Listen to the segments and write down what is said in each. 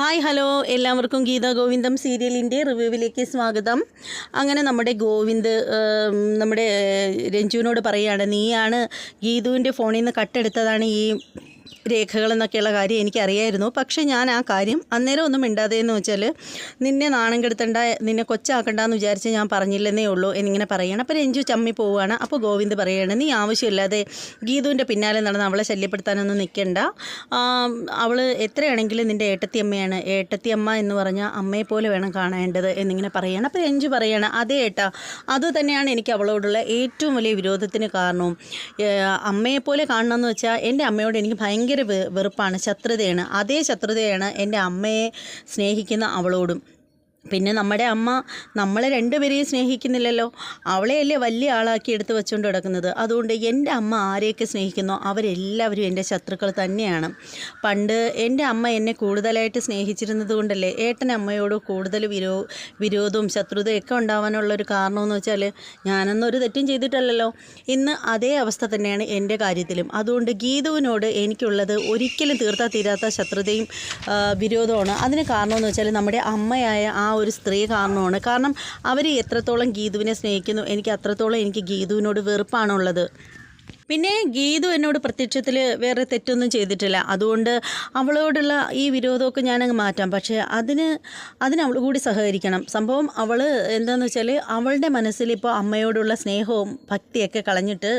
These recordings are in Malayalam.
Hi hello. എല്ലാവർക്കും ഗീത ഗോവിന്ദം സീരിയലിന്റെ റിവ്യൂവിലേക്ക് സ്വാഗതം. അങ്ങനെ നമ്മുടെ ഗോവിന്ദ് നമ്മുടെ രഞ്ജുവിനോട് പറയുകയാണ് നീയാണ് ഗീതുവിന്റെ ഫോണിൽ നിന്ന് കട്ടെടുത്തതാണ് ഈ രേഖകളെന്നൊക്കെയുള്ള കാര്യം എനിക്കറിയായിരുന്നു. പക്ഷേ ഞാൻ ആ കാര്യം അന്നേരം ഒന്നും മിണ്ടാതെയെന്ന് വെച്ചാൽ നിന്നെ നാണം കെടുത്തണ്ട നിന്നെ കൊച്ചാക്കണ്ടെന്ന് വിചാരിച്ച് ഞാൻ പറഞ്ഞില്ലെന്നേ ഉള്ളൂ. എന്നിങ്ങനെ പറയുകയാണ് അപ്പോൾ രഞ്ജു ചമ്മി പോവുകയാണ്. അപ്പോൾ ഗോവിന്ദ് പറയുകയാണ് നീ ആവശ്യമില്ലാതെ ഗീതുവിന്റെ പിന്നാലെ നടന്ന് അവളെ ശല്യപ്പെടുത്താനൊന്നും നിൽക്കണ്ട അവൾ എത്രയാണെങ്കിലും നിന്റെ ഏട്ടത്തിയമ്മയാണ്. ഏട്ടത്തിയമ്മ എന്ന് പറഞ്ഞാൽ അമ്മയെ പോലെ വേണം കാണേണ്ടത് എന്നിങ്ങനെ പറയുകയാണ് അപ്പോൾ രഞ്ജു പറയുകയാണ് അതേ ഏട്ടാ അത് തന്നെയാണ് എനിക്ക് അവളോടുള്ള ഏറ്റവും വലിയ വിരോധത്തിന് കാരണവും. അമ്മയെപ്പോലെ കാണണമെന്ന് വെച്ചാൽ എന്റെ അമ്മയോട് എനിക്ക് ഭയങ്കര വെ- വെറുപ്പാണ് ശത്രുതയാണ്. അതേ ശത്രുതയാണ് എന്റെ അമ്മയെ സ്നേഹിക്കുന്ന അവളോടും. പിന്നെ നമ്മുടെ അമ്മ നമ്മളെ രണ്ടുപേരെയും സ്നേഹിക്കുന്നില്ലല്ലോ. അവളെയല്ലേ വലിയ ആളാക്കി എടുത്ത് വെച്ചുകൊണ്ട് കിടക്കുന്നത് അതുകൊണ്ട് എന്റെ അമ്മ ആരെയൊക്കെ സ്നേഹിക്കുന്നോ അവരെല്ലാവരും എന്റെ ശത്രുക്കൾ തന്നെയാണ്. പണ്ട് എന്റെ അമ്മ എന്നെ കൂടുതലായിട്ട് സ്നേഹിച്ചിരുന്നത് കൊണ്ടല്ലേ ഏട്ടൻ അമ്മയോട് കൂടുതൽ വിരോ വിരോധവും ശത്രുതയൊക്കെ ഉണ്ടാവാനുള്ളൊരു കാരണമെന്ന് വെച്ചാൽ ഞാനൊന്നൊരു തെറ്റും ചെയ്തിട്ടല്ലല്ലോ. ഇന്ന് അതേ അവസ്ഥ തന്നെയാണ് എന്റെ കാര്യത്തിലും. അതുകൊണ്ട് ഗീതുവിനോട് എനിക്കുള്ളത് ഒരിക്കലും തീർത്താ തീരാത്ത ശത്രുതയും വിരോധമാണ് അതിന് കാരണമെന്ന് വെച്ചാൽ നമ്മുടെ അമ്മയായ ആ ഒരു സ്ത്രീ കാരണമാണ്. കാരണം അവർ എത്രത്തോളം ഗീതുവിനെ സ്നേഹിക്കുന്നു എനിക്ക് അത്രത്തോളം എനിക്ക് ഗീതുവിനോട് വെറുപ്പാണുള്ളത്. പിന്നെ ഗീതു എന്നോട് പ്രത്യക്ഷത്തിൽ വേറെ തെറ്റൊന്നും ചെയ്തിട്ടില്ല. അതുകൊണ്ട് അവളോടുള്ള ഈ വിരോധമൊക്കെ ഞാനങ്ങ് മാറ്റാം. പക്ഷേ അതിന് അതിന് അവൾ കൂടി സഹകരിക്കണം. സംഭവം അവൾ എന്താണെന്ന് വെച്ചാൽ അവളുടെ മനസ്സിൽ ഇപ്പോൾ അമ്മയോടുള്ള സ്നേഹവും ഭക്തിയൊക്കെ കളഞ്ഞിട്ട്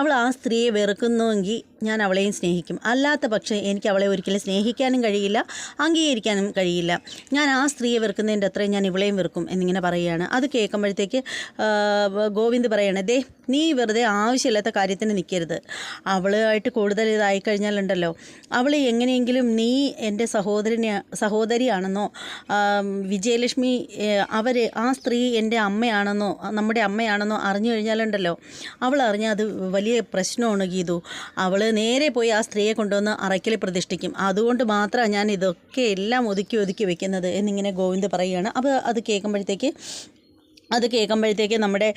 അവൾ ആ സ്ത്രീയെ വെറുക്കുന്നുവെങ്കിൽ ഞാൻ അവളെയും സ്നേഹിക്കും. അല്ലാത്ത പക്ഷേ എനിക്ക് അവളെ ഒരിക്കലും സ്നേഹിക്കാനും കഴിയില്ല അംഗീകരിക്കാനും കഴിയില്ല. ഞാൻ ആ സ്ത്രീയെ വെറുക്കുന്നതിന്റെ അത്രയും ഞാൻ ഇവളെയും വെറുക്കും എന്നിങ്ങനെ പറയുകയാണ്. അത് കേൾക്കുമ്പോഴത്തേക്ക് ഗോവിന്ദ് പറയണേ ദേ നീ വെറുതെ ആവശ്യമില്ലാത്ത കാര്യത്തിന് നിൽക്കരുത്. അവളുമായിട്ട് കൂടുതൽ ഇതായി കഴിഞ്ഞാലുണ്ടല്ലോ. അവൾ എങ്ങനെയെങ്കിലും നീ എന്റെ സഹോദരനെ സഹോദരിയാണെന്നോ വിജയലക്ഷ്മി അവർ ആ സ്ത്രീ എന്റെ അമ്മയാണെന്നോ നമ്മുടെ അമ്മയാണെന്നോ അറിഞ്ഞു കഴിഞ്ഞാലുണ്ടല്ലോ. അവൾ അറിഞ്ഞാൽ അത് വലിയ പ്രശ്നമാണ് ഗീതു. അവൾ നേരെ പോയി ആ സ്ത്രീയെ കൊണ്ടുവന്ന് അറയ്ക്കൽ പ്രതിഷ്ഠിക്കും. അതുകൊണ്ട് മാത്രമാണ് ഞാൻ ഇതൊക്കെ എല്ലാം ഒതുക്കി ഒതുക്കി വെക്കുന്നത് എന്നിങ്ങനെ ഗോവിന്ദ് പറയുകയാണ്. അപ്പോൾ അത് കേൾക്കുമ്പോഴത്തേക്ക് അത് കേൾക്കുമ്പോഴത്തേക്ക് നമ്മുടെ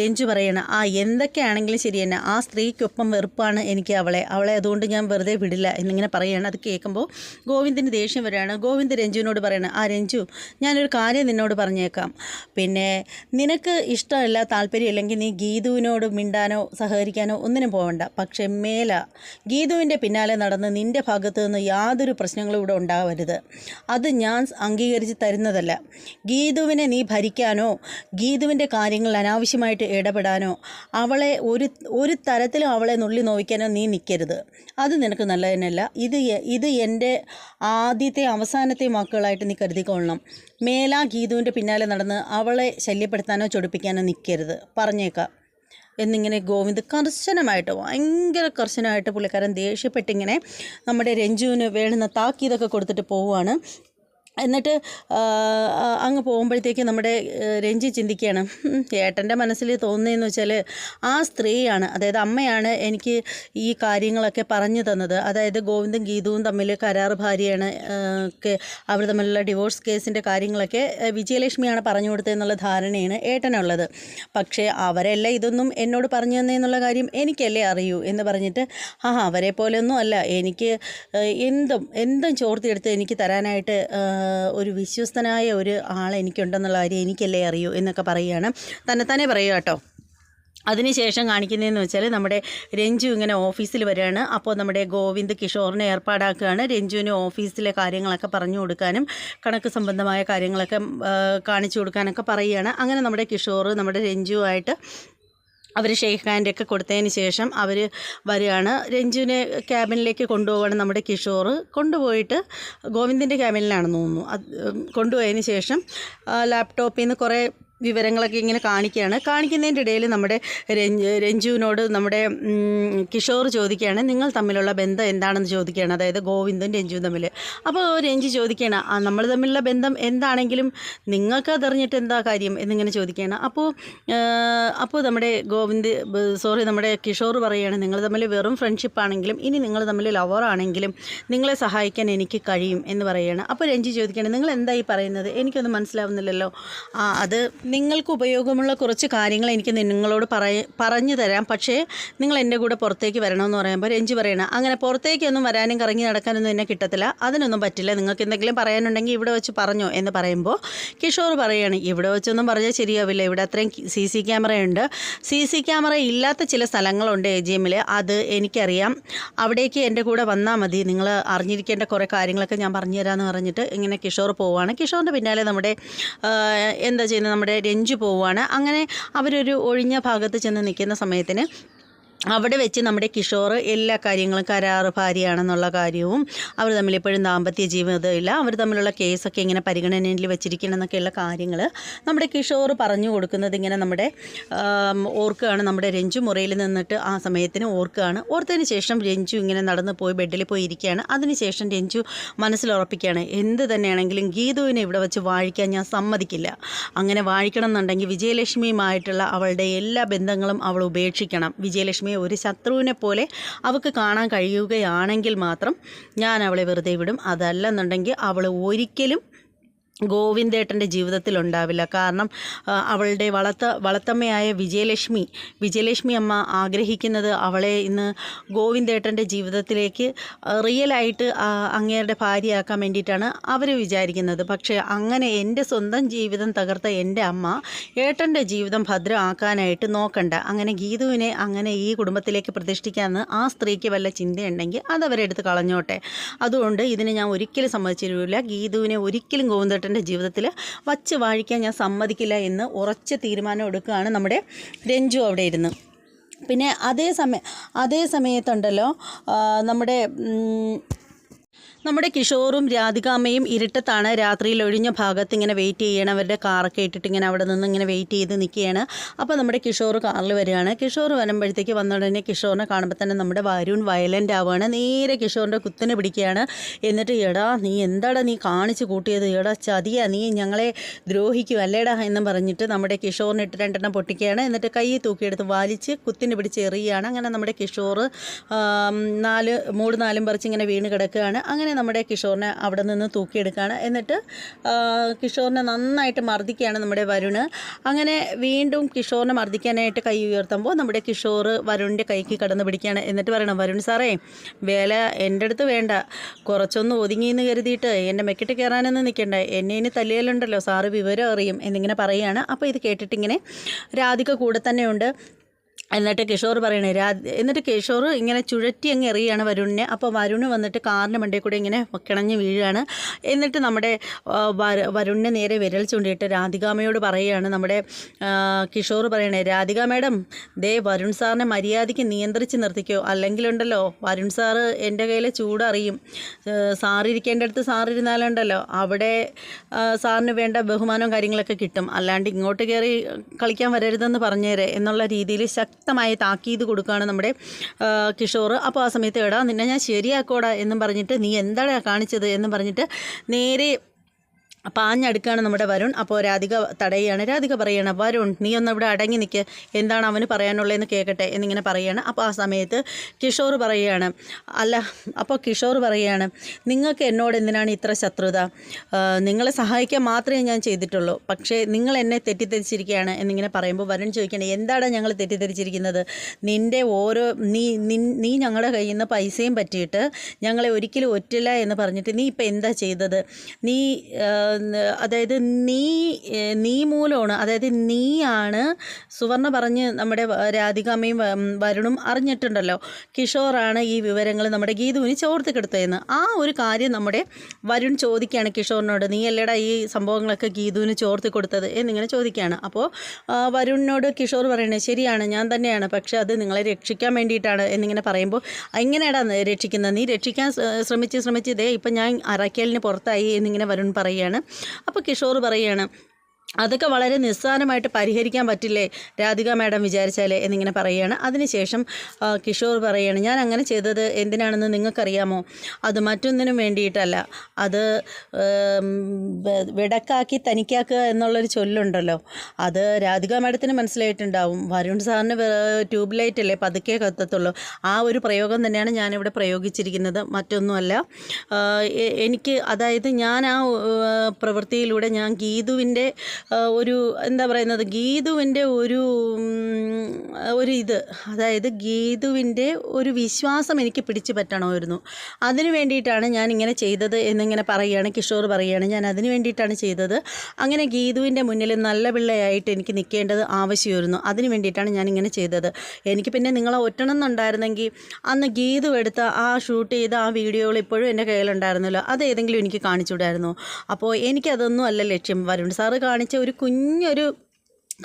രഞ്ജു പറയണം ആ എന്തൊക്കെയാണെങ്കിലും ശരി തന്നെ ആ സ്ത്രീക്കൊപ്പം വെറുപ്പാണ് എനിക്ക് അവളെ അവളെ അതുകൊണ്ട് ഞാൻ വെറുതെ വിടില്ല എന്നിങ്ങനെ പറയുകയാണ്. അത് കേൾക്കുമ്പോൾ ഗോവിന്ദിന് ദേഷ്യം വരികയാണ്. ഗോവിന്ദ് രഞ്ജുവിനോട് പറയണം ആ രഞ്ജു ഞാനൊരു കാര്യം നിന്നോട് പറഞ്ഞേക്കാം. പിന്നെ നിനക്ക് ഇഷ്ടമല്ല താല്പര്യമില്ലെങ്കിൽ നീ ഗീതുവിനോട് മിണ്ടാനോ സഹകരിക്കാനോ ഒന്നിനും പോകണ്ട പക്ഷേ മേല ഗീതുവിന്റെ പിന്നാലെ നടന്ന് നിന്റെ ഭാഗത്ത് നിന്ന് യാതൊരു പ്രശ്നങ്ങളും ഇവിടെ ഉണ്ടാവരുത്. അത് ഞാൻ അംഗീകരിച്ച് തരുന്നതല്ല. ഗീതുവിനെ നീ ഭരിക്കാനോ ഗീതുവിന്റെ കാര്യങ്ങൾ അനാവശ്യമായിട്ട് ഇടപെടാനോ അവളെ ഒരു ഒരു തരത്തിലും അവളെ നുള്ളി നോവിക്കാനോ നീ നിൽക്കരുത് അത് നിനക്ക് നല്ലതിനല്ല. ഇത് ഇത് എന്റെ ആദ്യത്തെ അവസാനത്തെ മക്കളായിട്ട് നീ കരുതിക്കൊള്ളണം. മേല ഗീതുവിന്റെ പിന്നാലെ നടന്ന് അവളെ ശല്യപ്പെടുത്താനോ ചൊടിപ്പിക്കാനോ നിൽക്കരുത് പറഞ്ഞേക്കാം. എന്നിങ്ങനെ ഗോവിന്ദ് കർശനമായിട്ട് ഭയങ്കര കർശനമായിട്ട് പുള്ളിക്കാരൻ ദേഷ്യപ്പെട്ടിങ്ങനെ നമ്മുടെ രഞ്ജുവിന് വേണ്ടുന്ന താക്കീതൊക്കെ കൊടുത്തിട്ട് പോവുകയാണ്. എന്നിട്ട് അങ്ങ് പോകുമ്പോഴത്തേക്ക് നമ്മുടെ രഞ്ജി ചിന്തിക്കുകയാണ് "ഉം, ഏട്ടന്റെ മനസ്സിൽ തോന്നുന്നതെന്ന് വെച്ചാൽ ആ സ്ത്രീയാണ് അതായത് അമ്മയാണ് എനിക്ക് ഈ കാര്യങ്ങളൊക്കെ പറഞ്ഞു തന്നത്. അതായത് ഗോവിന്ദും ഗീതുവും തമ്മിൽ കരാർ ഭാര്യയാണ് അവർ തമ്മിലുള്ള ഡിവോഴ്സ് കേസിന്റെ കാര്യങ്ങളൊക്കെ വിജയലക്ഷ്മിയാണ് പറഞ്ഞു കൊടുത്തതെന്നുള്ള ധാരണയാണ് ഏട്ടനുള്ളത്. പക്ഷേ അവരല്ല ഇതൊന്നും എന്നോട് പറഞ്ഞു തന്നെന്നുള്ള കാര്യം എനിക്കല്ലേ അറിയൂ എന്ന് പറഞ്ഞിട്ട് ആ അവരെ പോലെയൊന്നും അല്ല. എനിക്ക് എന്തും എന്തും ചോർത്തിയെടുത്ത് എനിക്ക് തരാനായിട്ട് ഒരു വിശ്വസ്തനായ ഒരു ആൾ എനിക്കുണ്ടെന്നുള്ള കാര്യം എനിക്കല്ലേ അറിയൂ എന്നൊക്കെ പറയുകയാണ്. തന്നെത്താനെ പറയുക കേട്ടോ. അതിനുശേഷം കാണിക്കുന്നതെന്ന് വെച്ചാൽ നമ്മുടെ രഞ്ജു ഇങ്ങനെ ഓഫീസിൽ വരികയാണ്. അപ്പോൾ നമ്മുടെ ഗോവിന്ദ് കിഷോറിനെ ഏർപ്പാടാക്കുകയാണ്. രഞ്ജുവിന് ഓഫീസിലെ കാര്യങ്ങളൊക്കെ പറഞ്ഞു കൊടുക്കാനും കണക്ക് സംബന്ധമായ കാര്യങ്ങളൊക്കെ കാണിച്ചു കൊടുക്കാനൊക്കെ പറയുകയാണ്. അങ്ങനെ നമ്മുടെ കിഷോർ നമ്മുടെ രഞ്ജുവായിട്ട് അവർ ഷെയ്ഖ് ഹാൻഡൊക്കെ കൊടുത്തതിന് ശേഷം അവർ വരികയാണ്. രഞ്ജുവിനെ ക്യാബിനിലേക്ക് കൊണ്ടുപോവാണ് നമ്മുടെ കിഷോർ. കൊണ്ടുപോയിട്ട് ഗോവിന്ദിന്റെ ക്യാബിനിലാണെന്ന് തോന്നുന്നു. അത് കൊണ്ടുപോയതിന് ശേഷം ലാപ്ടോപ്പിൽ നിന്ന് കുറേ വിവരങ്ങളൊക്കെ ഇങ്ങനെ കാണിക്കുകയാണ്. കാണിക്കുന്നതിന്റെ ഇടയിൽ നമ്മുടെ രഞ്ജു രഞ്ജുവിനോട് നമ്മുടെ കിഷോർ ചോദിക്കുകയാണ് നിങ്ങൾ തമ്മിലുള്ള ബന്ധം എന്താണെന്ന് ചോദിക്കുകയാണ്. അതായത് ഗോവിന്ദും രഞ്ജുവും തമ്മിൽ അപ്പോൾ രഞ്ജു ചോദിക്കുകയാണ് "ആ, നമ്മൾ തമ്മിലുള്ള ബന്ധം എന്താണെങ്കിലും നിങ്ങൾക്ക് അതറിഞ്ഞിട്ട് എന്താ കാര്യം? എന്നിങ്ങനെ ചോദിക്കുകയാണ്. അപ്പോൾ അപ്പോൾ നമ്മുടെ ഗോവിന്ദ് സോറി നമ്മുടെ കിഷോർ പറയുകയാണ് നിങ്ങൾ തമ്മിൽ വെറും ഫ്രണ്ട്ഷിപ്പ് ആണെങ്കിലും ഇനി നിങ്ങൾ തമ്മിൽ ലവർ ആണെങ്കിലും നിങ്ങളെ സഹായിക്കാൻ എനിക്ക് കഴിയും എന്ന് പറയുകയാണ്. അപ്പോൾ രഞ്ജു ചോദിക്കുകയാണ് നിങ്ങൾ എന്തായി പറയുന്നത്? എനിക്കൊന്നും മനസ്സിലാവുന്നില്ലല്ലോ. ആ അത് നിങ്ങൾക്ക് ഉപയോഗമുള്ള കുറച്ച് കാര്യങ്ങൾ എനിക്ക് നിങ്ങളോട് പറയ പറഞ്ഞു തരാം. പക്ഷേ നിങ്ങൾ എന്റെ കൂടെ പുറത്തേക്ക് വരണമെന്ന് പറയുമ്പോൾ രഞ്ജി പറയണം. അങ്ങനെ പുറത്തേക്കൊന്നും വരാനും കറങ്ങി നടക്കാനൊന്നും എന്നെ കിട്ടത്തില്ല. അതിനൊന്നും പറ്റില്ല. നിങ്ങൾക്ക് എന്തെങ്കിലും പറയാനുണ്ടെങ്കിൽ ഇവിടെ വെച്ച് പറഞ്ഞു എന്ന് പറയുമ്പോൾ കിഷോർ പറയാണ് ഇവിടെ വെച്ചൊന്നും പറഞ്ഞാൽ ശരിയാവില്ല. ഇവിടെ അത്രയും സി സി ക്യാമറയുണ്ട് സി സി ക്യാമറ ഇല്ലാത്ത ചില സ്ഥലങ്ങളുണ്ട് എ ജി എമ്മിൽ അത് എനിക്കറിയാം. അവിടേക്ക് എന്റെ കൂടെ വന്നാൽ മതി. നിങ്ങൾ അറിഞ്ഞിരിക്കേണ്ട കുറേ കാര്യങ്ങളൊക്കെ ഞാൻ പറഞ്ഞുതരാമെന്ന് പറഞ്ഞിട്ട് ഇങ്ങനെ കിഷോർ പോവുകയാണ് കിഷോറിന്റെ പിന്നാലെ നമ്മുടെ എന്താ ചെയ്യുന്നത്? നമ്മുടെ രഞ്ജു പോവുകയാണ്. അങ്ങനെ അവരൊരു ഒഴിഞ്ഞ ഭാഗത്ത് ചെന്ന് നിൽക്കുന്ന സമയത്തിന് അവിടെ വെച്ച് നമ്മുടെ കിഷോർ എല്ലാ കാര്യങ്ങളും കരാറ് ഭാര്യയാണെന്നുള്ള കാര്യവും അവർ തമ്മിൽ എപ്പോഴും ദാമ്പത്യ ജീവിതമില്ല. അവർ തമ്മിലുള്ള കേസൊക്കെ ഇങ്ങനെ പരിഗണനയിൽ വെച്ചിരിക്കണം എന്നൊക്കെയുള്ള കാര്യങ്ങൾ നമ്മുടെ കിഷോർ പറഞ്ഞു കൊടുക്കുന്നത് ഇങ്ങനെ നമ്മുടെ ഓർക്കുകയാണ് നമ്മുടെ രഞ്ജു മുറിയിൽ നിന്നിട്ട് ആ സമയത്തിന് ഓർക്കുകയാണ് ഓർത്തതിന് ശേഷം രഞ്ജു ഇങ്ങനെ നടന്ന് പോയി ബെഡിൽ പോയി ഇരിക്കുകയാണ്. അതിനുശേഷം രഞ്ജു മനസ്സിലുറപ്പിക്കുകയാണ് എന്ത് തന്നെയാണെങ്കിലും ഗീതുവിനെ ഇവിടെ വെച്ച് വാഴിക്കാൻ ഞാൻ സമ്മതിക്കില്ല. അങ്ങനെ വാഴിക്കണം എന്നുണ്ടെങ്കിൽ വിജയലക്ഷ്മിയുമായിട്ടുള്ള അവളുടെ എല്ലാ ബന്ധങ്ങളും അവൾ ഉപേക്ഷിക്കണം. വിജയലക്ഷ്മിയെ ഒരു ശത്രുവിനെ പോലെ അവൾക്ക് കാണാൻ കഴിയുകയാണെങ്കിൽ മാത്രം ഞാൻ അവളെ വെറുതെ വിടും. അതല്ലെന്നുണ്ടെങ്കിൽ അവൾ ഒരിക്കലും ഗോവിന്ദേട്ടന്റെ ജീവിതത്തിൽ ഉണ്ടാവില്ല കാരണം അവളുടെ വളർത്ത വളർത്തമ്മയായ വിജയലക്ഷ്മി വിജയലക്ഷ്മി അമ്മ ആഗ്രഹിക്കുന്നത് അവളെ ഇന്ന് ഗോവിന്ദേട്ടന്റെ ജീവിതത്തിലേക്ക് റിയലായിട്ട് അങ്ങേരുടെ ഭാര്യയാക്കാൻ വേണ്ടിയിട്ടാണ് അവർ വിചാരിക്കുന്നത്. പക്ഷേ അങ്ങനെ എന്റെ സ്വന്തം ജീവിതം തകർത്ത എന്റെ അമ്മ ഏട്ടന്റെ ജീവിതം ഭദ്രമാക്കാനായിട്ട് നോക്കണ്ട. അങ്ങനെ ഗീതുവിനെ അങ്ങനെ ഈ കുടുംബത്തിലേക്ക് പ്രതിഷ്ഠിക്കാമെന്ന് ആ സ്ത്രീക്ക് വല്ല ചിന്തയുണ്ടെങ്കിൽ അത് അതവരെടുത്ത് കളഞ്ഞോട്ടെ. അതുകൊണ്ട് ഇതിന് ഞാൻ ഒരിക്കലും സമ്മതിച്ചിരില്ല ഗീതുവിനെ ഒരിക്കലും ഗോവിന്ദേട്ടന്റെ ജീവിതത്തിൽ വച്ച് വാഴിക്കാൻ ഞാൻ സമ്മതിക്കില്ല എന്ന് ഉറച്ച തീരുമാനം എടുക്കുകയാണ് നമ്മുടെ രഞ്ജു അവിടെ ഇരുന്ന്. പിന്നെ അതേ സമയം അതേ സമയത്തുണ്ടല്ലോ നമ്മുടെ നമ്മുടെ കിഷോറും രാധികാമ്മയും ഇരുട്ടത്താണ്. രാത്രിയിൽ ഒഴിഞ്ഞ ഭാഗത്ത് ഇങ്ങനെ വെയിറ്റ് ചെയ്യണം. അവരുടെ കാറൊക്കെ ഇട്ടിട്ട് ഇങ്ങനെ അവിടെ നിന്ന് ഇങ്ങനെ വെയിറ്റ് ചെയ്ത് നിൽക്കുകയാണ്. അപ്പോൾ നമ്മുടെ കിഷോർ കാറിൽ വരികയാണ്. കിഷോർ വരുമ്പോഴത്തേക്ക് വന്ന ഉടനെ കിഷോറിനെ കാണുമ്പോൾ തന്നെ നമ്മുടെ വരുൺ വയലന്റ് ആവുകയാണ്. നേരെ കിഷോറിന്റെ കുത്തിനെ പിടിക്കുകയാണ്. എന്നിട്ട് എടാ നീ എന്താടാ നീ കാണിച്ച് കൂട്ടിയത്? എടാ ചതിയാ നീ ഞങ്ങളെ ദ്രോഹിക്കും അല്ലേടാ എന്നും പറഞ്ഞിട്ട് നമ്മുടെ കിഷോറിന് ഇട്ട് രണ്ടെണ്ണം പൊട്ടിക്കുകയാണ്. എന്നിട്ട് കൈ തൂക്കിയെടുത്ത് വലിച്ച് കുത്തിനെ പിടിച്ച് എറിയുകയാണ് അങ്ങനെ നമ്മുടെ കിഷോർ നാല് മൂട് നാലും പറിച്ച് ഇങ്ങനെ വീണ് കിടക്കുകയാണ്. അങ്ങനെ നമ്മുടെ കിഷോറിനെ അവിടെ നിന്ന് തൂക്കിയെടുക്കുകയാണ് എന്നിട്ട് കിഷോറിനെ നന്നായിട്ട് മർദ്ദിക്കുകയാണ് നമ്മുടെ വരുണ്. അങ്ങനെ വീണ്ടും കിഷോറിനെ മർദ്ദിക്കാനായിട്ട് കൈ ഉയർത്തുമ്പോൾ നമ്മുടെ കിഷോർ വരുണിന്റെ കൈക്ക് കടന്ന് പിടിക്കുകയാണ്. എന്നിട്ട് പറയണം വരുൺ സാറേ വേല എന്റെ അടുത്ത് വേണ്ട. കുറച്ചൊന്ന് ഒതുങ്ങിയെന്ന് കരുതിയിട്ട് എന്റെ മെക്കിട്ട് കയറാനൊന്നും നിൽക്കണ്ട. എന്നെ ഇനി തല്ലിയാലുണ്ടല്ലോ. സാറ് വിവരം അറിയും എന്നിങ്ങനെ പറയുകയാണ്. അപ്പോൾ ഇത് കേട്ടിട്ടിങ്ങനെ രാധിക കൂടെ തന്നെയുണ്ട്. എന്നിട്ട് കിഷോർ പറയണേ രാ എന്നിട്ട് കിഷോർ ഇങ്ങനെ ചുഴറ്റി അങ്ങ് എറിയാണ് വരുണിനെ. അപ്പോൾ വരുണ് വന്നിട്ട് കാറിന്റെ മണ്ടയിൽ കൂടെ ഇങ്ങനെ കിണഞ്ഞ് വീഴുകയാണ് എന്നിട്ട് നമ്മുടെ വരുണിനെ നേരെ വിരൽ ചൂണ്ടിയിട്ട് രാധികാമ്മയോട് പറയുകയാണ് നമ്മുടെ കിഷോർ പറയണേ രാധിക മാഡം ദേ വരുൺ സാറിനെ മര്യാദയ്ക്ക് നിയന്ത്രിച്ച് നിർത്തിക്കോ. അല്ലെങ്കിലുണ്ടല്ലോ വരുൺ സാറ് എന്റെ കയ്യിൽ ചൂടറിയും. സാറിരിക്കേണ്ടടുത്ത് സാറിരുന്നാലുണ്ടല്ലോ. അവിടെ സാറിന് വേണ്ട ബഹുമാനവും കാര്യങ്ങളൊക്കെ കിട്ടും. അല്ലാണ്ട് ഇങ്ങോട്ട് കയറി കളിക്കാൻ വരരുതെന്ന് പറഞ്ഞേരെ എന്നുള്ള രീതിയിൽ ശക്തമായ താക്കീത് കൊടുക്കുകയാണ് നമ്മുടെ കിഷോർ അപ്പോൾ ആ സമയത്ത് എടാ നിന്നെ ഞാൻ ശരിയാക്കോടാ എന്നും പറഞ്ഞിട്ട് നീ എന്താടാ കാണിച്ചത് എന്നും പറഞ്ഞിട്ട് നേരെ പാഞ്ഞടുക്കാണ് നമ്മുടെ വരുൺ. അപ്പോൾ രാധിക തടയുകയാണ്. രാധിക പറയുകയാണ് വരുൺ നീ ഒന്ന് ഇവിടെ അടങ്ങി നിൽക്ക് എന്താണ് അവന് പറയാനുള്ളതെന്ന് കേൾക്കട്ടെ എന്നിങ്ങനെ പറയുകയാണ് അപ്പോൾ ആ സമയത്ത് കിഷോർ പറയുകയാണ് അല്ല അപ്പോൾ കിഷോർ പറയുകയാണ് നിങ്ങൾക്ക് എന്നോട് എന്തിനാണ് ഇത്ര ശത്രുത? നിങ്ങളെ സഹായിക്കാൻ മാത്രമേ ഞാൻ ചെയ്തിട്ടുള്ളൂ. പക്ഷേ നിങ്ങൾ എന്നെ തെറ്റിദ്ധരിച്ചിരിക്കുകയാണ് എന്നിങ്ങനെ പറയുമ്പോൾ വരുൺ ചോദിക്കുകയാണ് എന്താണ് ഞങ്ങൾ തെറ്റിദ്ധരിച്ചിരിക്കുന്നത്? നിന്റെ ഓരോ നീ നി നീ ഞങ്ങളുടെ കയ്യിൽ നിന്ന് പൈസയും പറ്റിയിട്ട് ഞങ്ങളെ ഒരിക്കലും ഒറ്റില്ല എന്ന് പറഞ്ഞിട്ട് നീ ഇപ്പം എന്താ ചെയ്തത്? ന- അതായത് നീ നീ മൂലമാണ് അതായത് നീയാണ് സുവർണ പറഞ്ഞ് നമ്മുടെ രാധികാമയും വരുണും അറിഞ്ഞിട്ടുണ്ടല്ലോ. കിഷോറാണ് ഈ വിവരങ്ങൾ നമ്മുടെ ഗീതുവിന് ചോർത്തിക്കെടുത്തതെന്ന് ആ ഒരു കാര്യം നമ്മുടെ വരുൺ ചോദിക്കുകയാണ് കിഷോറിനോട്. നീ അല്ലേടാ ഈ സംഭവങ്ങളൊക്കെ ഗീതുവിന് ചോർത്തി കൊടുത്തത്? എന്നിങ്ങനെ ചോദിക്കുകയാണ്. അപ്പോൾ വരുണിനോട് കിഷോർ പറയുന്നത് ശരിയാണ് ഞാൻ തന്നെയാണ് പക്ഷേ അത് നിങ്ങളെ രക്ഷിക്കാൻ വേണ്ടിയിട്ടാണ് എന്നിങ്ങനെ പറയുമ്പോൾ എങ്ങനെയാടാ രക്ഷിക്കുന്നത് നീ രക്ഷിക്കാൻ ശ്ര- ശ്രമിച്ച് ശ്രമിച്ച് ഇതേ ഇപ്പം ഞാൻ അറയ്ക്കലിന് പുറത്തായി എന്നിങ്ങനെ വരുൺ പറയുകയാണ്. അപ്പോൾ കിഷോർ പറയുകയാണ് അതൊക്കെ വളരെ നിസ്സാരമായിട്ട് പരിഹരിക്കാൻ പറ്റില്ലേ? രാധിക മാഡം വിചാരിച്ചാലേ എന്നിങ്ങനെ പറയുകയാണ്. അതിനുശേഷം കിഷോർ പറയുകയാണ് ഞാൻ അങ്ങനെ ചെയ്തത് എന്തിനാണെന്ന് നിങ്ങൾക്കറിയാമോ? അത് മറ്റൊന്നിനും വേണ്ടിയിട്ടല്ല. അത് വിടക്കാക്കി തനിക്കാക്കുക എന്നുള്ളൊരു ചൊല്ലുണ്ടല്ലോ. അത് രാധിക മാഡത്തിന് മനസ്സിലായിട്ടുണ്ടാവും. വരുൺ സാറിന് ട്യൂബ് ലൈറ്റ് അല്ലേ പതുക്കെ കത്തത്തുള്ളൂ. ആ ഒരു പ്രയോഗം തന്നെയാണ് ഞാനിവിടെ പ്രയോഗിച്ചിരിക്കുന്നത്. മറ്റൊന്നുമല്ല എനിക്ക് അതായത് ഞാൻ ആ പ്രവൃത്തിയിലൂടെ ഞാൻ ഗീതുവിന്റെ ഒരു എന്താ പറയുന്നത് ഗീതുവിന്റെ ഒരു ഒരു ഇത്. അതായത് ഗീതുവിന്റെ ഒരു വിശ്വാസം എനിക്ക് പിടിച്ചു പറ്റണമായിരുന്നു. അതിന് വേണ്ടിയിട്ടാണ് ഞാൻ ഇങ്ങനെ ചെയ്തത് എന്നിങ്ങനെ പറയുകയാണ് കിഷോർ പറയുകയാണ്. ഞാൻ അതിന് വേണ്ടിയിട്ടാണ് ചെയ്തത്. അങ്ങനെ ഗീതുവിന്റെ മുന്നിൽ നല്ല പിള്ളയായിട്ട് എനിക്ക് നിൽക്കേണ്ടത് ആവശ്യമായിരുന്നു. അതിന് വേണ്ടിയിട്ടാണ് ഞാൻ ഇങ്ങനെ ചെയ്തത്. എനിക്ക് പിന്നെ നിങ്ങളെ ഒറ്റണമെന്നുണ്ടായിരുന്നെങ്കിൽ അന്ന് ഗീതു എടുത്ത ആ ഷൂട്ട് ചെയ്ത ആ വീഡിയോകൾ ഇപ്പോഴും എന്റെ കയ്യിലുണ്ടായിരുന്നല്ലോ. അത് ഏതെങ്കിലും എനിക്ക് കാണിച്ചുവിടായിരുന്നു? അപ്പോൾ എനിക്കതൊന്നും അല്ല ലക്ഷ്യം. വരുൺ സാറ് കാണിച്ച ഒരു കുഞ്ഞൊരു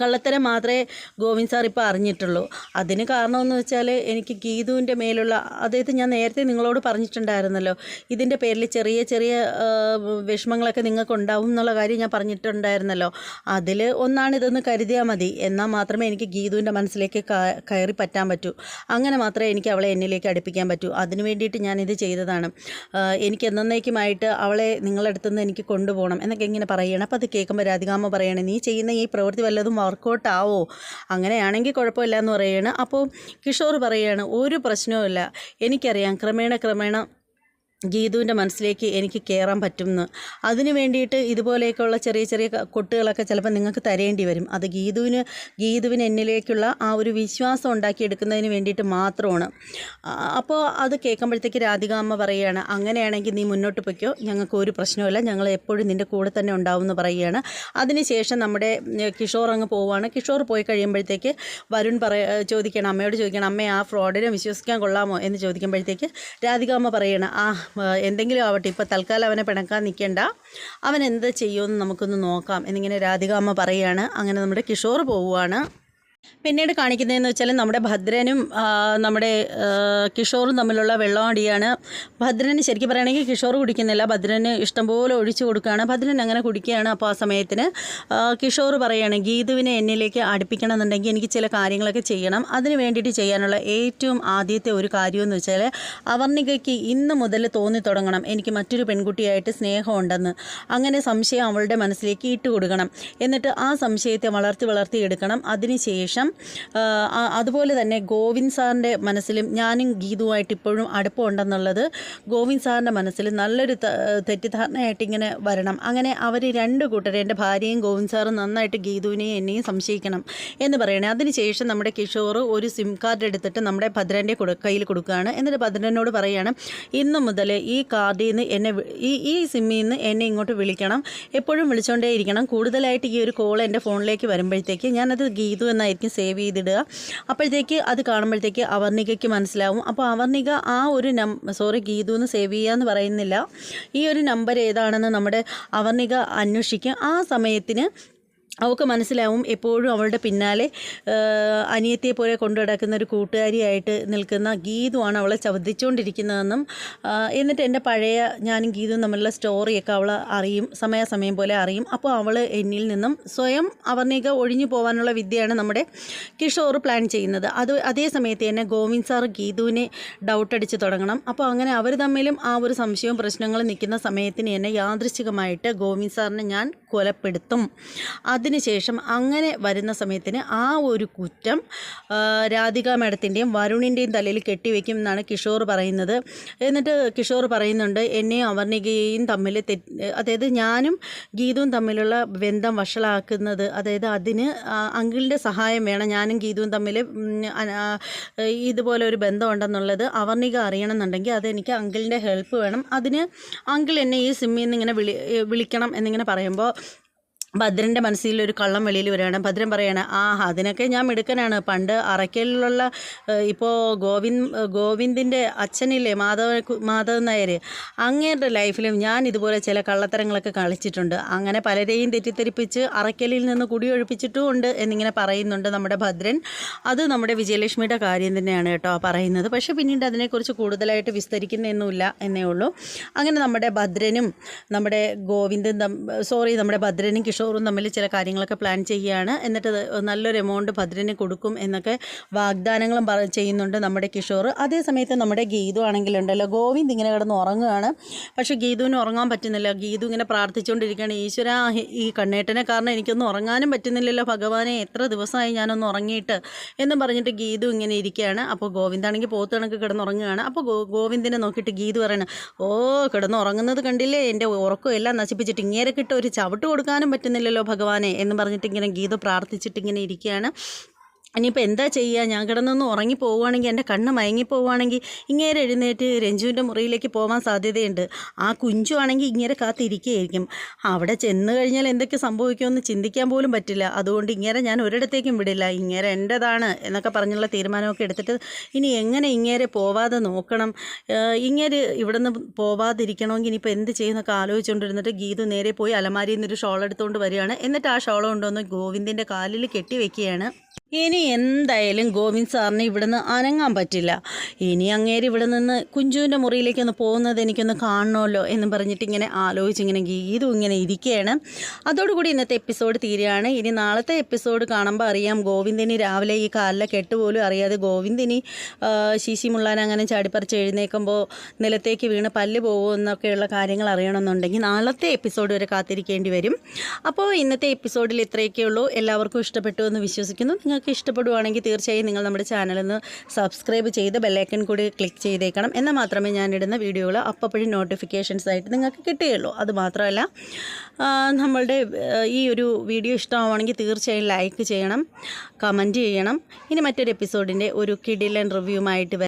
കള്ളത്തരം മാത്രമേ ഗോവിന്ദ് സാർ ഇപ്പോൾ അറിഞ്ഞിട്ടുള്ളൂ. അതിന് കാരണമെന്ന് വെച്ചാൽ എനിക്ക് ഗീതുവിന്റെ മേലുള്ള അതായത് ഞാൻ നേരത്തെ നിങ്ങളോട് പറഞ്ഞിട്ടുണ്ടായിരുന്നല്ലോ. ഇതിന്റെ പേരിൽ ചെറിയ ചെറിയ വിഷമങ്ങളൊക്കെ നിങ്ങൾക്ക് ഉണ്ടാവും എന്നുള്ള കാര്യം ഞാൻ പറഞ്ഞിട്ടുണ്ടായിരുന്നല്ലോ. അതിൽ ഒന്നാണ് ഇതെന്ന് കരുതിയാൽ മതി. എന്നാൽ മാത്രമേ എനിക്ക് ഗീതുവിന്റെ മനസ്സിലേക്ക് കയറി പറ്റാൻ പറ്റൂ. അങ്ങനെ മാത്രമേ എനിക്ക് അവളെ എന്നിലേക്ക് അടുപ്പിക്കാൻ പറ്റൂ. അതിന് വേണ്ടിയിട്ട് ഞാനിത് ചെയ്തതാണ്. എനിക്ക് എന്നേക്കുമായിട്ട് അവളെ നിങ്ങളുടെ അടുത്ത് എനിക്ക് കൊണ്ടുപോകണം എന്നൊക്കെ ഇങ്ങനെ പറയണം. അപ്പോൾ അത് കേൾക്കുമ്പോൾ രാധികാമ്മ പറയണേ നീ ചെയ്യുന്ന ഈ പ്രവൃത്തി വല്ലതും വർക്കൗട്ട് ആവോ അങ്ങനെയാണെങ്കിൽ കുഴപ്പമില്ല എന്ന് പറയുകയാണ് അപ്പോൾ കിഷോർ പറയുകയാണ് ഒരു പ്രശ്നവുമില്ല. എനിക്കറിയാം ക്രമേണ ക്രമേണ ഗീതുവിന്റെ മനസ്സിലേക്ക് എനിക്ക് കയറാൻ പറ്റുമെന്ന്. അതിന് വേണ്ടിയിട്ട് ഇതുപോലെയൊക്കെയുള്ള ചെറിയ ചെറിയ കൊട്ടുകളൊക്കെ ചിലപ്പോൾ നിങ്ങൾക്ക് തരേണ്ടി വരും. അത് ഗീതുവിന് ഗീതുവിന് എന്നിലേക്കുള്ള ആ ഒരു വിശ്വാസം ഉണ്ടാക്കിയെടുക്കുന്നതിന് വേണ്ടിയിട്ട് മാത്രമാണ്. അപ്പോൾ അത് കേൾക്കുമ്പോഴത്തേക്ക് രാധികാമ്മ പറയുകയാണ് അങ്ങനെയാണെങ്കിൽ നീ മുന്നോട്ട് പൊയ്ക്കോ. ഞങ്ങൾക്ക് ഒരു പ്രശ്നമില്ല ഞങ്ങൾ എപ്പോഴും നിന്റെ കൂടെ തന്നെ ഉണ്ടാവും എന്ന് പറയുകയാണ്. അതിനുശേഷം നമ്മുടെ കിഷോർ അങ്ങ് പോവുകയാണ്. കിഷോർ പോയി കഴിയുമ്പോഴത്തേക്ക് വരുൺ പറയ ചോദിക്കണം അമ്മയോട് ചോദിക്കണം അമ്മയെ ആ ഫ്രോഡിനെ വിശ്വസിക്കാൻ കൊള്ളാമോ? എന്ന് ചോദിക്കുമ്പോഴത്തേക്ക് രാധികാമ്മ പറയണം ആ, എന്തെങ്കിലും ആവട്ടെ ഇപ്പോൾ തൽക്കാലം അവനെ പിണക്കാൻ നിൽക്കേണ്ട അവൻ എന്ത് ചെയ്യുമെന്ന് നമുക്കൊന്ന് നോക്കാം. എന്നിങ്ങനെ രാധിക അമ്മ പറയുകയാണ്. അങ്ങനെ നമ്മുടെ കിഷോർ പോവുകയാണ് പിന്നീട് കാണിക്കുന്നതെന്ന് വെച്ചാൽ നമ്മുടെ ഭദ്രനും നമ്മുടെ കിഷോറും തമ്മിലുള്ള വെള്ളമടിയാണ് ഭദ്രന് ശരിക്കും പറയുകയാണെങ്കിൽ കിഷോർ കുടിക്കുന്നില്ല. ഭദ്രന് ഇഷ്ടംപോലെ ഒഴിച്ചു കൊടുക്കുകയാണ്. ഭദ്രൻ അങ്ങനെ കുടിക്കുകയാണ് അപ്പോൾ ആ സമയത്തിന്. കിഷോർ പറയുകയാണ് ഗീതുവിനെ എന്നിലേക്ക് അടുപ്പിക്കണം എന്നുണ്ടെങ്കിൽ എനിക്ക് ചില കാര്യങ്ങളൊക്കെ ചെയ്യണം. അതിന് വേണ്ടിയിട്ട് ചെയ്യാനുള്ള ഏറ്റവും ആദ്യത്തെ ഒരു കാര്യമെന്ന് വെച്ചാൽ അവർണികയ്ക്ക് ഇന്ന് മുതൽ തോന്നി തുടങ്ങണം. എനിക്ക് മറ്റൊരു പെൺകുട്ടിയായിട്ട് സ്നേഹമുണ്ടെന്ന്. അങ്ങനെ സംശയം അവളുടെ മനസ്സിലേക്ക് ഇട്ട് കൊടുക്കണം എന്നിട്ട് ആ സംശയത്തെ വളർത്തി വളർത്തി എടുക്കണം. അതിനുശേഷം ആ- അതുപോലെ തന്നെ ഗോവിന്ദ് സാറിന്റെ മനസ്സിലും ഞാനും ഗീതുവായിട്ട് ഇപ്പോഴും അടുപ്പമുണ്ടെന്നുള്ളത് ഗോവിന്ദ് സാറിന്റെ മനസ്സിൽ നല്ലൊരു തെറ്റിദ്ധാരണയായിട്ട് ഇങ്ങനെ വരണം. അങ്ങനെ അവർ രണ്ട് കൂട്ടരെ എന്റെ ഭാര്യയും ഗോവിന്ദ് സാറും നന്നായിട്ട് ഗീതുവിനെയും എന്നെയും സംശയിക്കണം എന്ന് പറയണേ. അതിനുശേഷം നമ്മുടെ കിഷോർ ഒരു സിം കാർഡ് എടുത്തിട്ട് നമ്മുടെ ഭദ്രന്റെ കയ്യിൽ കൊടുക്കുകയാണ്. എന്നിട്ട് ഭദ്രനോട് പറയുകയാണ് ഇന്ന് മുതൽ ഈ കാർഡിൽ നിന്ന് എന്നെ ഈ ഈ സിമ്മിൽ നിന്ന് എന്നെ ഇങ്ങോട്ട് വിളിക്കണം. എപ്പോഴും വിളിച്ചുകൊണ്ടേ ഇരിക്കണം കൂടുതലായിട്ട് ഈ ഒരു കോൾ എന്റെ ഫോണിലേക്ക് വരുമ്പോഴത്തേക്ക് ഞാനത് ഗീതു എന്നായിരിക്കും സേവ് ചെയ്തിടുക. അപ്പോഴത്തേക്ക് അത് കാണുമ്പോഴത്തേക്ക് അവർണികയ്ക്ക് മനസ്സിലാവും. അപ്പോൾ അവർണിക ആ ഒരു നം സോറി ഗീതു എന്ന് സേവ് ചെയ്യുക പറയുന്നില്ല. ഈ ഒരു നമ്പർ ഏതാണെന്ന് നമ്മുടെ അവർണിക അന്വേഷിക്കും. ആ സമയത്തിന് അവൾക്ക് മനസ്സിലാവും എപ്പോഴും അവളുടെ പിന്നാലെ അനിയത്തെ പോലെ കൊണ്ടു നടക്കുന്ന ഒരു കൂട്ടുകാരിയായിട്ട് നിൽക്കുന്ന ഗീതുവാണ് അവളെ ചവദിച്ചുകൊണ്ടിരിക്കുന്നതെന്നും എന്നിട്ട് എന്റെ പഴയ ഞാനും ഗീതുവും തമ്മിലുള്ള സ്റ്റോറിയൊക്കെ അവൾ അറിയും സമയാസമയം പോലെ അറിയും. അപ്പോൾ അവൾ എന്നിൽ നിന്നും സ്വയം അവർണിക ഒഴിഞ്ഞു പോകാനുള്ള വിദ്യയാണ് നമ്മുടെ കിഷോർ പ്ലാൻ ചെയ്യുന്നത്. അത് അതേ സമയത്ത് തന്നെ ഗോവിന്ദ് സാർ ഗീതുവിനെ ഡൗട്ട് അടിച്ച് തുടങ്ങണം. അപ്പോൾ അങ്ങനെ അവർ തമ്മിലും ആ ഒരു സംശയവും പ്രശ്നങ്ങളും നിൽക്കുന്ന സമയത്തിന് തന്നെ യാദൃശ്ചികമായിട്ട് ഗോവിന്ദ് സാറിനെ ഞാൻ കൊലപ്പെടുത്തും. അതിനുശേഷം അങ്ങനെ വരുന്ന സമയത്തിന് ആ ഒരു കുറ്റം രാധിക മാഡത്തിന്റെയും വരുണിന്റെയും തലയിൽ കെട്ടിവെക്കും എന്നാണ് കിഷോർ പറയുന്നത്. എന്നിട്ട് കിഷോർ പറയുന്നുണ്ട് എന്നെയും അവർണികയെയും തമ്മിൽ അതായത് ഞാനും ഗീതുവും തമ്മിലുള്ള ബന്ധം വഷളാക്കുന്നത് അതായത് അതിന് അങ്കിളിന്റെ സഹായം വേണം ഞാനും ഗീതുവും തമ്മിൽ ഇതുപോലെ ഒരു ബന്ധമുണ്ടെന്നുള്ളത് അവർണിക അറിയണമെന്നുണ്ടെങ്കിൽ അതെനിക്ക് അങ്കിളിന്റെ ഹെൽപ്പ് വേണം. അതിന് അങ്കിൾ എന്നെ ഈ സിമ്മിൽ നിന്ന് ഇങ്ങനെ വിളി വിളിക്കണം എന്നിങ്ങനെ പറയുമ്പോൾ ഭദ്രന്റെ മനസ്സിൽ ഒരു കള്ളം വെളിയിൽ വരികയാണ്. ഭദ്രൻ പറയാണ് ആ അതിനൊക്കെ ഞാൻ മിടുക്കനാണ്. പണ്ട് അറയ്ക്കലിലുള്ള ഇപ്പോൾ ഗോവിന്ദ് ഗോവിന്ദിന്റെ അച്ഛനില്ലേ മാധവ മാധവൻ നായർ അങ്ങേരുടെ ലൈഫിലും ഞാൻ ഇതുപോലെ ചില കള്ളത്തരങ്ങളൊക്കെ കളിച്ചിട്ടുണ്ട്. അങ്ങനെ പലരെയും തെറ്റിദ്ധരിപ്പിച്ച് അറയ്ക്കലിൽ നിന്ന് കുടിയൊഴിപ്പിച്ചിട്ടും ഉണ്ട് എന്നിങ്ങനെ പറയുന്നുണ്ട് നമ്മുടെ ഭദ്രൻ. അത് നമ്മുടെ വിജയലക്ഷ്മിയുടെ കാര്യം തന്നെയാണ് കേട്ടോ പറയുന്നത്. പക്ഷേ പിന്നീട് അതിനെക്കുറിച്ച് കൂടുതലായിട്ട് വിസ്തരിക്കുന്നൊന്നുമില്ല എന്നേ ഉള്ളൂ. അങ്ങനെ നമ്മുടെ ഭദ്രനും നമ്മുടെ ഗോവിന്ദൻ സോറി നമ്മുടെ ഭദ്രനും കിഷോറും തമ്മിൽ ചില കാര്യങ്ങളൊക്കെ പ്ലാൻ ചെയ്യുകയാണ്. എന്നിട്ട് നല്ലൊരു എമൗണ്ട് ഭദ്രന് കൊടുക്കും എന്നൊക്കെ വാഗ്ദാനങ്ങളും ചെയ്യുന്നുണ്ട് നമ്മുടെ കിഷോർ അതേ സമയത്ത് നമ്മുടെ ഗീതു ആണെങ്കിലുണ്ടല്ലോ ഗോവിന്ദ് ഇങ്ങനെ കിടന്ന് ഉറങ്ങുകയാണ്. പക്ഷേ ഗീതുവിന് ഉറങ്ങാൻ പറ്റുന്നില്ല. ഗീതു ഇങ്ങനെ പ്രാർത്ഥിച്ചുകൊണ്ടിരിക്കുകയാണ്. ഈശ്വര ഈ കണ്ണേട്ടനെ കാരണം എനിക്കൊന്നും ഉറങ്ങാനും പറ്റുന്നില്ലല്ലോ. ഭഗവാനെ എത്ര ദിവസമായി ഞാനൊന്ന് ഉറങ്ങിയിട്ട് എന്ന് പറഞ്ഞിട്ട് ഗീതു ഇങ്ങനെ ഇരിക്കുകയാണ്. അപ്പോൾ ഗോവിന്ദാണെങ്കിൽ പോത്ത് കണക്ക് കിടന്നുറങ്ങുകയാണ് അപ്പോൾ ഗോ ഗോവിന്ദിനെ നോക്കിയിട്ട് ഗീതു പറയണം ഓ കിടന്നുറങ്ങുന്നത് കണ്ടില്ലേ? എന്റെ ഉറക്കം എല്ലാം നശിപ്പിച്ചിട്ട് ഇങ്ങേരെ കിട്ട ഒരു ചവിട്ട് കൊടുക്കാനും പറ്റുന്നില്ല. പറ്റുന്നില്ലല്ലോ ഭഗവാനെ എന്ന് പറഞ്ഞിട്ട് ഇങ്ങനെ ഗീത പ്രാർത്ഥിച്ചിട്ട് ഇങ്ങനെ ഇരിക്കുകയാണ്. ഇനിയിപ്പോൾ എന്താ ചെയ്യുക ഞാൻ കിടന്നൊന്ന് ഉറങ്ങി പോവുകയാണെങ്കിൽ എന്റെ കണ്ണ് മയങ്ങി പോവുകയാണെങ്കിൽ ഇങ്ങേരെ എഴുന്നേറ്റ് രഞ്ജുവിന്റെ മുറിയിലേക്ക് പോകാൻ സാധ്യതയുണ്ട്. ആ കുഞ്ചു ആണെങ്കിൽ ഇങ്ങനെ കാത്തിരിക്കുകയായിരിക്കും. അവിടെ ചെന്ന് കഴിഞ്ഞാൽ എന്തൊക്കെ സംഭവിക്കുമെന്ന് ചിന്തിക്കാൻ പോലും പറ്റില്ല. അതുകൊണ്ട് ഇങ്ങനെ ഞാൻ ഒരിടത്തേക്കും വിടില്ല. ഇങ്ങനെ എന്റെതാണ് എന്നൊക്കെ പറഞ്ഞുള്ള തീരുമാനമൊക്കെ എടുത്തിട്ട് ഇനി എങ്ങനെ ഇങ്ങേരെ പോവാതെ നോക്കണം? ഇങ്ങനെ ഇവിടെ നിന്ന് പോവാതിരിക്കണമെങ്കിൽ ഇനിയിപ്പോൾ എന്ത് ചെയ്യുന്നൊക്കെ ആലോചിച്ചുകൊണ്ടിരുന്നിട്ട് ഗീതു നേരെ പോയി അലമാരിയിൽ നിന്നൊരു ഷോൾ എടുത്തുകൊണ്ട് വരികയാണ്. എന്നിട്ട് ആ ഷോൾ കൊണ്ടുവന്ന് ഗോവിന്ദിന്റെ കാലിൽ കെട്ടി വെക്കുകയാണ്. ഇനി എന്തായാലും ഗോവിന്ദ് സാറിന് ഇവിടുന്ന് അനങ്ങാൻ പറ്റില്ല. ഇനി അങ്ങേര് ഇവിടെ നിന്ന് കുഞ്ചുവിന്റെ മുറിയിലേക്ക് ഒന്ന് പോകുന്നത് എനിക്കൊന്ന് കാണണമല്ലോ എന്ന് പറഞ്ഞിട്ട് ഇങ്ങനെ ആലോചിച്ച് ഇങ്ങനെ ഗീതു ഇങ്ങനെ ഇരിക്കുകയാണ്. അതോടുകൂടി ഇന്നത്തെ എപ്പിസോഡ് തീരുകയാണ്. ഇനി നാളത്തെ എപ്പിസോഡ് കാണുമ്പോൾ അറിയാം ഗോവിന്ദിനി രാവിലെ ഈ കാലിലെ കെട്ടുപോലും അറിയാതെ ഗോവിന്ദിനി ശീശി മുള്ളാൻ അങ്ങനെ ചാടിപ്പറിച്ച് എഴുന്നേൽക്കുമ്പോൾ നിലത്തേക്ക് വീണ് പല്ല് പോകുമെന്നൊക്കെയുള്ള കാര്യങ്ങൾ അറിയണമെന്നുണ്ടെങ്കിൽ നാളത്തെ എപ്പിസോഡ് വരെ കാത്തിരിക്കേണ്ടി വരും. അപ്പോൾ ഇന്നത്തെ എപ്പിസോഡിൽ ഇത്രയൊക്കെ ഉള്ളൂ എല്ലാവർക്കും ഇഷ്ടപ്പെട്ടു എന്ന് വിശ്വസിക്കുന്നു. നിങ്ങൾക്ക് ഇഷ്ടപ്പെടുവാണെങ്കിൽ തീർച്ചയായും നിങ്ങൾ നമ്മുടെ ചാനലൊന്ന് സബ്സ്ക്രൈബ് ചെയ്ത് ബെല്ലൈക്കൺ കൂടി ക്ലിക്ക് ചെയ്തേക്കണം. എന്നാൽ മാത്രമേ ഞാനിടുന്ന വീഡിയോകൾ അപ്പോഴും നോട്ടിഫിക്കേഷൻസ് ആയിട്ട് നിങ്ങൾക്ക് കിട്ടുകയുള്ളൂ. അതുമാത്രമല്ല നമ്മളുടെ ഈ ഒരു വീഡിയോ ഇഷ്ടമാവുകയാണെങ്കിൽ തീർച്ചയായും ലൈക്ക് ചെയ്യണം കമന്റ് ചെയ്യണം. ഇനി മറ്റൊരു എപ്പിസോഡിന്റെ ഒരു കിഡിലൻ റിവ്യൂമായിട്ട്